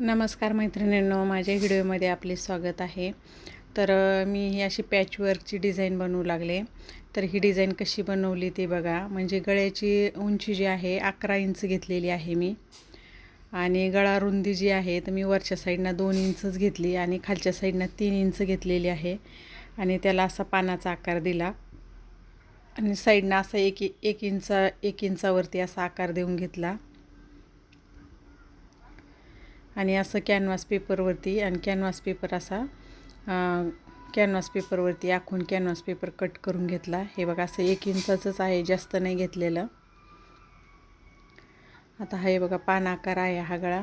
नमस्कार मैत्रिणींनो माझ्या व्हिडिओमध्ये आपले स्वागत आहे. तर मी ही अशी पॅचवर्कची डिझाईन बनवू लागले. तर ही डिझाईन कशी बनवली ती बघा. म्हणजे गळ्याची उंची जी आहे अकरा इंच घेतलेली आहे मी. आणि गळा रुंदी जी आहे तर मी वरच्या साईडनं दोन इंचच घेतली आणि खालच्या साईडनं तीन इंच घेतलेली आहे. आणि त्याला असा पानाचा आकार दिला. आणि साईडनं असा एक एक इंचा एक इंचावरती असा आकार देऊन घेतला. आणि असं कॅनव्हास पेपरवरती आणि कॅनव्हास पेपर असा कॅनव्हास पेपरवरती आखून कॅनव्हास पेपर कट करून घेतला. हे बघा असं एक इंचाचंच आहे जास्त नाही घेतलेलं. आता हा हे बघा पान आकार आहे हा गळा.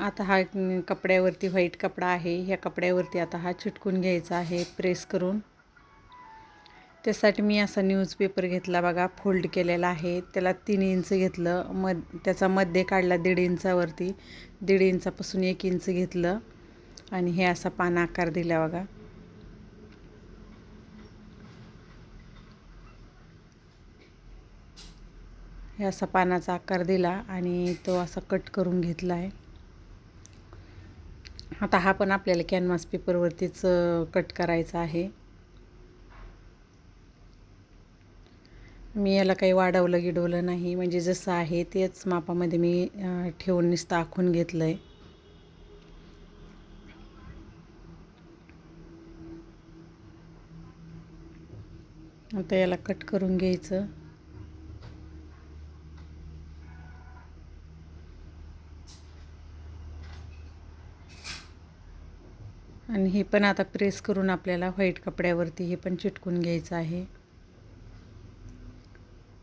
आता हा कपड्यावरती व्हाईट कपडा आहे. ह्या कपड्यावरती आता हा चिटकून घ्यायचा आहे प्रेस करून. त्यासाठी मी असा न्यूजपेपर घेतला बघा फोल्ड केलेला आहे. त्याला तीन इंच घेतलं. मध त्याचा मध्ये काढला दीड इंचावरती दीड इंचापासून एक इंच घेतलं. आणि हे असा पान आकार दिला बघा. हे असा पानाचा आकार दिला आणि तो असा कट करून घेतला आहे. आता हा पण आपल्याला कॅनव्हास पेपरवरतीच कट करायचा आहे. मी याला काही वाढवलं गिडवलं नाही. म्हणजे जसं आहे तेच मापामध्ये मी ठेवून नुसतं आखून घेतलं आहे आता याला कट करून घ्यायचं. आणि हे पण आता प्रेस करून आपल्याला व्हाईट कपड्यावरती हे पण चिटकून घ्यायचं आहे.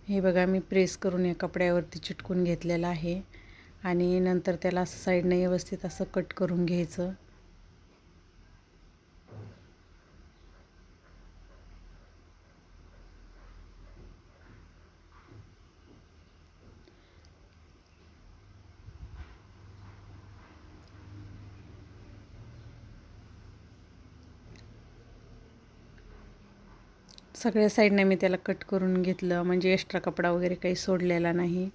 हे बघा मी प्रेस करून या कपड्यावरती चिटकून घेतलेलं आहे. आणि नंतर त्याला असं साईडनं व्यवस्थित असं कट करून घ्यायचं. सगळ्या साईडने मी त्याला कट करून घेतलं. म्हणजे एक्स्ट्रा कपडा वगैरे काही सोडलेला नाही.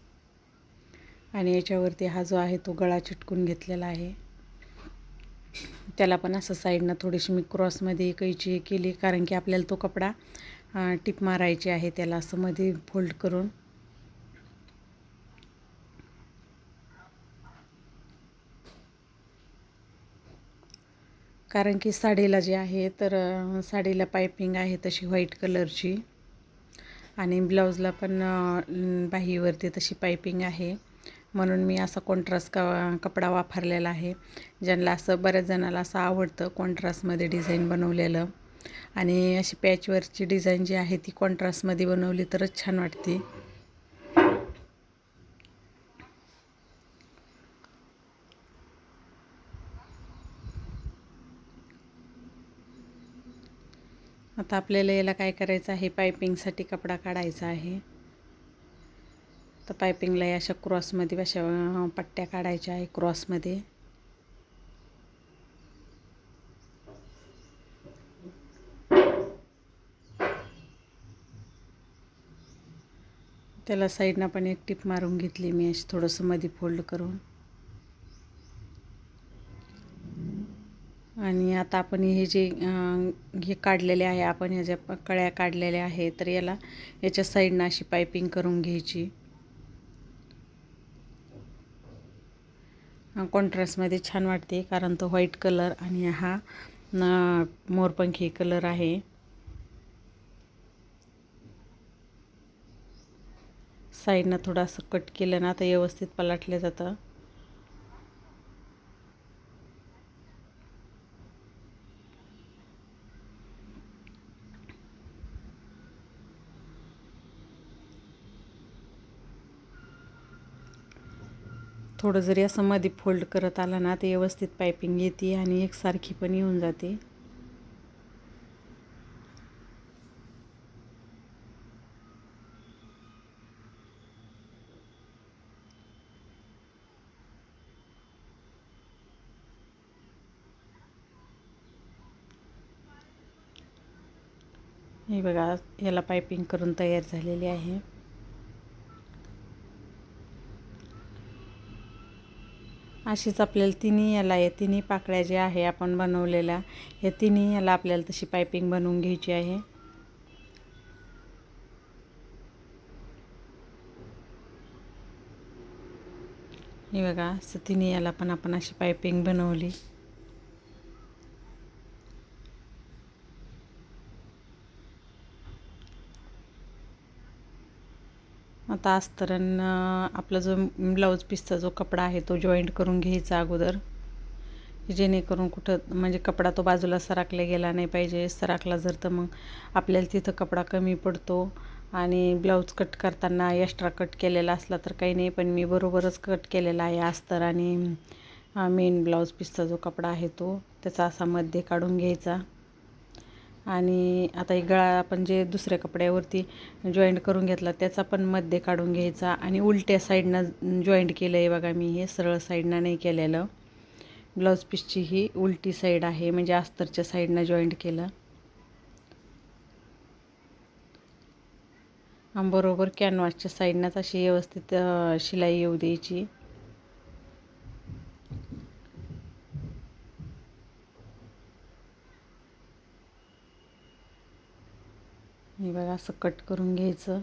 आणि याच्यावरती हा जो आहे तो गळा चिटकून घेतलेला आहे. त्याला पण असं साईडनं थोडीशी मी क्रॉसमध्ये कैची केली. कारण की आपल्याला तो कपडा टिप मारायची आहे त्याला असं मध्ये फोल्ड करून. कारण की साडीला जे आहे तर साडीला पायपिंग आहे तशी व्हाईट कलरची. आणि ब्लाऊजला पण बाहीवरती तशी पायपिंग आहे. म्हणून मी असा कॉन्ट्रास्ट का कपडा वापरलेला आहे ज्यांना असं बऱ्याच जणाला असं आवडतं कॉन्ट्रास्टमध्ये डिझाईन बनवलेलं. आणि अशी पॅचवरची डिझाईन जी आहे ती कॉन्ट्रास्टमध्ये बनवली तरच छान वाटते. आता आपल्याला याला काय करायचं आहे? पायपिंगसाठी कपडा काढायचा आहे. तर पायपिंगला या अशा क्रॉसमध्ये अशा पट्ट्या काढायच्या आहे क्रॉसमध्ये. त्याला साईडनं पण एक टिप मारून घेतली मी अशी थोडंसं मध्ये फोल्ड करून आणि आता आपण हे जे हे काढलेले आहे आपण ह्या ज्या कळ्या काढलेल्या आहे तर याला याच्या साईडनं अशी पायपिंग करून घ्यायची. कॉन्ट्रास्टमध्ये छान वाटते कारण तो व्हाईट कलर आणि हा मोरपंखी कलर आहे. साईडनं थोडंसं कट केलं ना तर व्यवस्थित पलाटलं जातं. थोडं जरी असं मध्ये फोल्ड करत आला ना ते व्यवस्थित पायपिंग येते आणि एकसारखी पण येऊन जाते. हे बघा याला पायपिंग करून तयार झालेली आहे. अशीच आपल्याला तिन्ही याला आहे तिन्ही पाकळ्या ज्या आहे आपण बनवलेल्या या तिन्ही याला आपल्याला तशी पायपिंग बनवून घ्यायची आहे. हे बघा असं तिन्ही याला पण आपण अशी पायपिंग बनवली. आता अस्तरण आपला जो ब्लाऊज पीसचा जो कपडा आहे तो जॉईंट करून घ्यायचा अगोदर. जेणेकरून कुठं म्हणजे कपडा तो बाजूला सराकला गेला नाही पाहिजे. सराकला जर तर मग आपल्याला तिथं कपडा कमी पडतो. आणि ब्लाऊज कट करताना एक्स्ट्रा कट केलेला असला तर काही नाही पण मी बरोबरच कट केलेला आहे अस्तर आणि मेन ब्लाऊज पीसचा जो कपडा आहे तो त्याचा असा मध्ये काढून घ्यायचा. आणि आता एक गळा आपण जे दुसऱ्या कपड्यावरती जॉईंट करून घेतला त्याचा पण मध्ये काढून घ्यायचा आणि उलट्या साईडनं जॉईंट केलं आहे बघा मी हे सरळ साईडनं नाही केलेलं. ब्लाऊज पीसची ही उलटी साईड आहे म्हणजे अस्तरच्या साईडनं जॉईंट केलं. बरोबर कॅनव्हासच्या साईडनंच अशी व्यवस्थित शिलाई येऊ द्यायची. हे बघा असं कट करून घ्यायचं.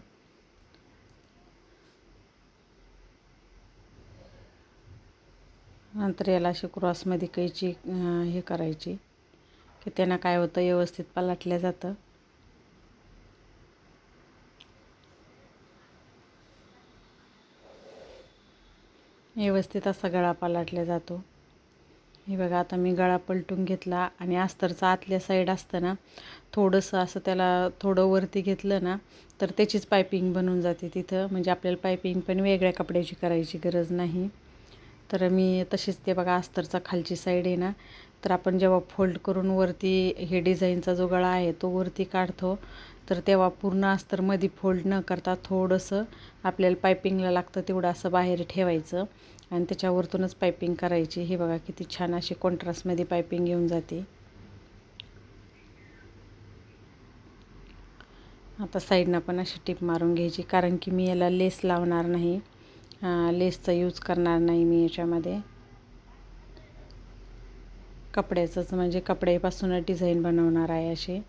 नंतर याला अशी क्रॉसमध्ये कैची हे करायची की त्यांना काय होतं व्यवस्थित पलाटलं जातं. व्यवस्थित असा गळा पलाटला जातो. हे बघा आता मी गळा पलटून घेतला आणि अस्तरचा आतल्या साईड असतं ना थोडंसं असं त्याला थोडं वरती घेतलं ना तर त्याचीच पायपिंग बनून जाते तिथं. म्हणजे आपल्याला पायपिंग पण वेगळ्या कपड्याची करायची गरज नाही. तर मी तशीच ते बघा अस्तरचा खालची साईड आहे ना तर आपण जेव्हा फोल्ड करून वरती हे डिझाईनचा जो गळा आहे तो वरती काढतो तर तेव्हा पूर्ण अस्तरमध्ये फोल्ड न करता थोडंसं आपल्याला पायपिंगला लागतं तेवढं असं बाहेर ठेवायचं. आणि त्याच्यावरतूनच पायपिंग करायची. हे बघा किती छान अशी कॉन्ट्रास्टमध्ये पायपिंग येऊन जाते. आता साईडनं पण अशी टिप मारून घ्यायची कारण की मी याला लेस लावणार नाही. लेसचा यूज करणार नाही मी याच्यामध्ये. कपड्याचंच म्हणजे कपड्यापासूनच डिझाईन बनवणार आहे असे.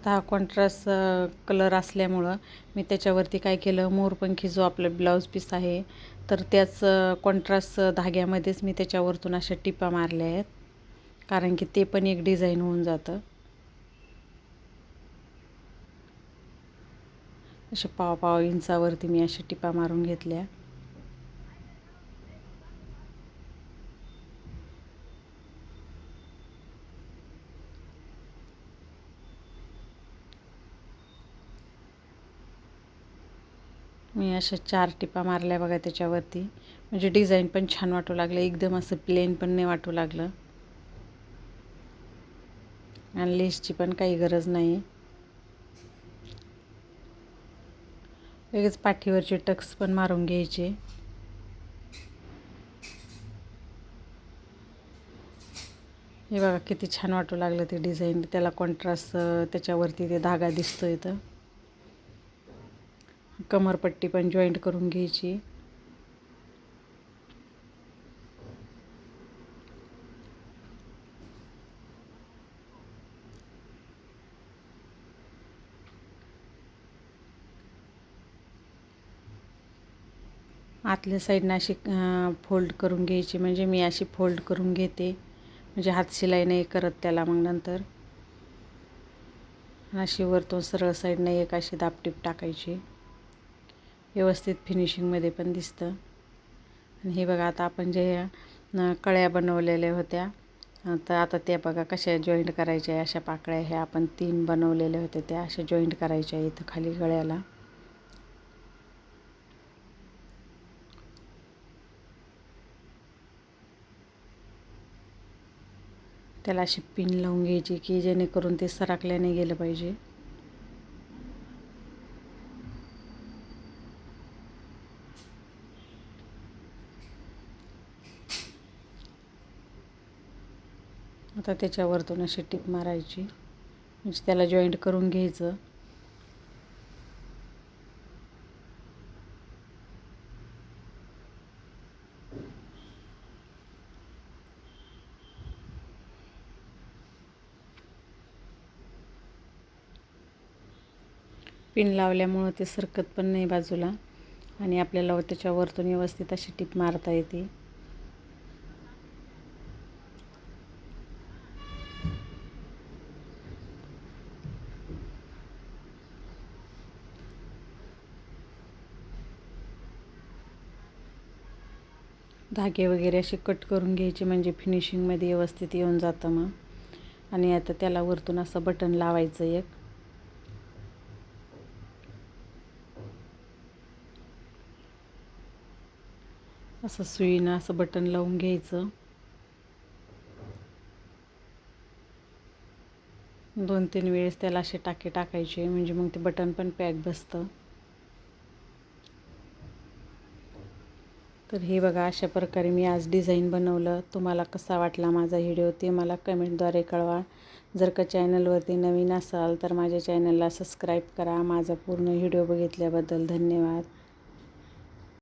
आता हा कॉन्ट्रास्ट कलर असल्यामुळं मी त्याच्यावरती काय केलं मोरपंखी जो आपलं ब्लाऊज पीस आहे. तर त्याच कॉन्ट्रास्ट धाग्यामध्येच मी त्याच्यावरतून अशा टिपा मारल्या आहेत. कारण की ते पण एक डिझाईन होऊन जातं. अशा पाव पाव इंचावरती मी अशा टिपा मारून घेतल्या. मी अशा चार टिपा मारल्या बघा त्याच्यावरती. म्हणजे डिझाईन पण छान वाटू लागलं एकदम असं प्लेन पण नाही वाटू लागलं. आणि लेसची पण काही गरज नाही. लगेच पाठीवरचे टक्स पण मारून घ्यायचे. हे बघा किती छान वाटू लागलं ते डिझाईन त्याला कॉन्ट्रास्ट त्याच्यावरती ते धागा दिसतो इथं कमरपट्टी पण जॉईंट करून घ्यायची. आतल्या साईडनं अशी फोल्ड करून घ्यायची. म्हणजे मी अशी फोल्ड करून घेते. म्हणजे हात शिलाई नाही करत त्याला मग नंतर. अशी वरतून सरळ साईडनं एक अशी दापटीप टाकायची. व्यवस्थित फिनिशिंगमध्ये पण दिसतं. आणि हे बघा आता आपण जे कळ्या बनवलेल्या होत्या तर आता त्या बघा कशा जॉईंट करायच्या अशा पाकळ्या ह्या आपण तीन बनवलेल्या होत्या त्या अशा जॉईंट करायच्या इथं खाली गळ्याला. त्याला अशी पिन लावून घ्यायची की जेणेकरून ते सरकल्याने गेलं पाहिजे. आता त्याच्यावरतून अशी टिप मारायची. म्हणजे त्याला जॉईंट करून घ्यायचं. पिन लावल्यामुळं ते सरकत पण नाही बाजूला. आणि आपल्याला त्याच्यावरतून व्यवस्थित अशी टीप मारता येते. धागे वगैरे असे कट करून घ्यायचे म्हणजे फिनिशिंगमध्ये व्यवस्थित येऊन जातं मग. आणि आता त्याला वरतून असं बटन लावायचं एक. असं सुईनं असं बटन लावून घ्यायचं. दोन तीन वेळेस त्याला असे टाके टाकायचे म्हणजे मग ते बटन पण पॅक बसतं. तर हे बघा अशा प्रकारे मी आज डिझाईन बनवलं. तुम्हाला कसा वाटला माझा व्हिडिओ ते मला कमेंटद्वारे कळवा. जर का चॅनलवरती नवीन असाल तर माझ्या चॅनलला सबस्क्राईब करा. माझा पूर्ण व्हिडिओ बघितल्याबद्दल धन्यवाद.